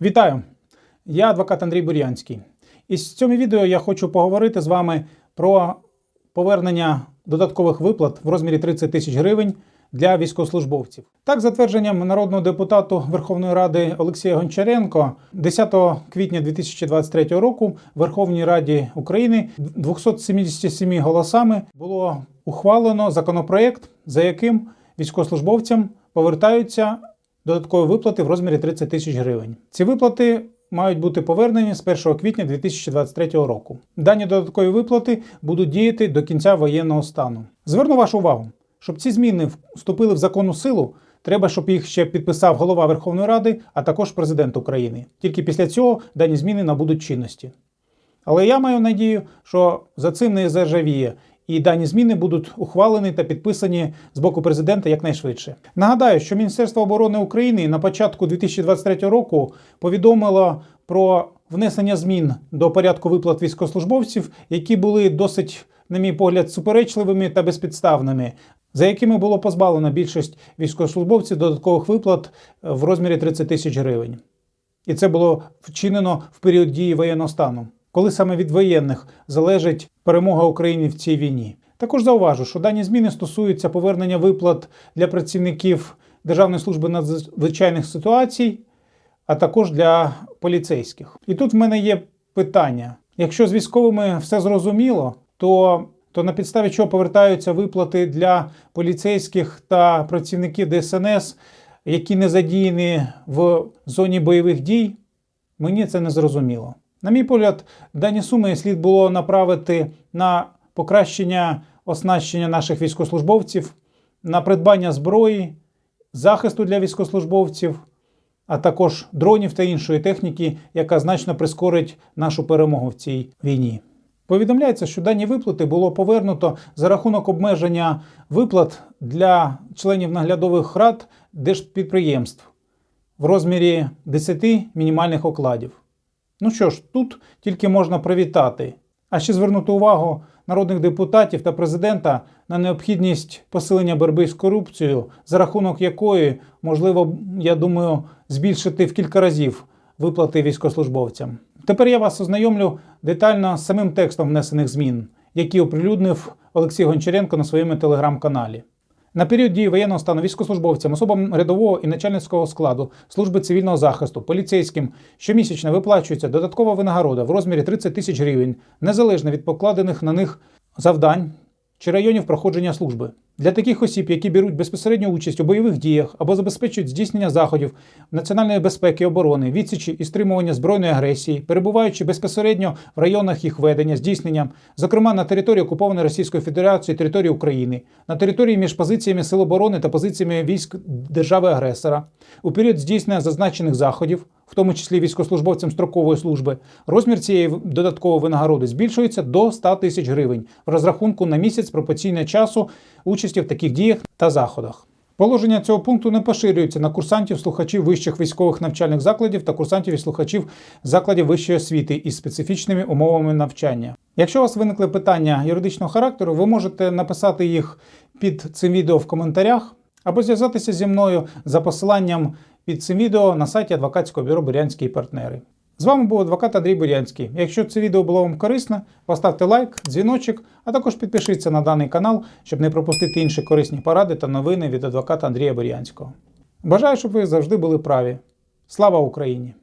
Вітаю! Я адвокат Андрій Бурянський. І в цьому відео я хочу поговорити з вами про повернення додаткових виплат в розмірі 30 тисяч гривень для військовослужбовців. Так, за твердженням народного депутату Верховної Ради Олексія Гончаренко, 10 квітня 2023 року в Верховній Раді України 277 голосами було ухвалено законопроект, за яким військовослужбовцям повертаються додаткові виплати в розмірі 30 тисяч гривень. Ці виплати мають бути повернені з 1 квітня 2023 року. Дані додаткові виплати будуть діяти до кінця воєнного стану. Зверну вашу увагу, щоб ці зміни вступили в законну силу. Треба, щоб їх ще підписав голова Верховної Ради, а також президент України. Тільки після цього дані зміни набудуть чинності. Але я маю надію, що за цим не заржавіє, і дані зміни будуть ухвалені та підписані з боку президента якнайшвидше. Нагадаю, що Міністерство оборони України на початку 2023 року повідомило про внесення змін до порядку виплат військовослужбовців, які були досить, на мій погляд, суперечливими та безпідставними. За якими було позбавлено більшість військовослужбовців додаткових виплат в розмірі 30 тисяч гривень. І це було вчинено в період дії воєнного стану, коли саме від воєнних залежить перемога України в цій війні. Також зауважу, що дані зміни стосуються повернення виплат для працівників Державної служби надзвичайних ситуацій, а також для поліцейських. І тут в мене є питання: якщо з військовими все зрозуміло, то то на підставі чого повертаються виплати для поліцейських та працівників ДСНС, які не задіяні в зоні бойових дій, мені це не зрозуміло. На мій погляд, дані суми слід було направити на покращення оснащення наших військовослужбовців, на придбання зброї, захисту для військовослужбовців, а також дронів та іншої техніки, яка значно прискорить нашу перемогу в цій війні. Повідомляється, що дані виплати було повернуто за рахунок обмеження виплат для членів наглядових рад держпідприємств в розмірі 10 мінімальних окладів. Ну що ж, тут тільки можна привітати, а ще звернути увагу народних депутатів та президента на необхідність посилення боротьби з корупцією, за рахунок якої можливо, я думаю, збільшити в кілька разів виплати військовослужбовцям. Тепер я вас ознайомлю детально з самим текстом внесених змін, які оприлюднив Олексій Гончаренко на своєму телеграм-каналі. На період дії воєнного стану військовослужбовцям, особам рядового і начальницького складу служби цивільного захисту, поліцейським щомісячно виплачується додаткова винагорода в розмірі 30 тисяч гривень, незалежно від покладених на них завдань чи районів проходження служби. Для таких осіб, які беруть безпосередню участь у бойових діях або забезпечують здійснення заходів національної безпеки оборони, відсічі і стримування збройної агресії, перебуваючи безпосередньо в районах їх ведення, здійснення, зокрема на території окупованої Російської Федерації, території України, на території між позиціями Сил оборони та позиціями військ держави-агресора, у період здійснення зазначених заходів, в тому числі військовослужбовцям строкової служби, розмір цієї додаткової винагороди збільшується до 100 тисяч гривень в розрахунку на місяць пропорційно часу участі в таких діях та заходах. Положення цього пункту не поширюється на курсантів, слухачів вищих військових навчальних закладів та курсантів і слухачів закладів вищої освіти із специфічними умовами навчання. Якщо у вас виникли питання юридичного характеру, ви можете написати їх під цим відео в коментарях або зв'язатися зі мною за посиланням під цим відео на сайті адвокатського бюро Бурянські партнери. З вами був адвокат Андрій Бурянський. Якщо це відео було вам корисне, поставте лайк, дзвіночок, а також підпишіться на даний канал, щоб не пропустити інші корисні поради та новини від адвоката Андрія Бурянського. Бажаю, щоб ви завжди були праві. Слава Україні!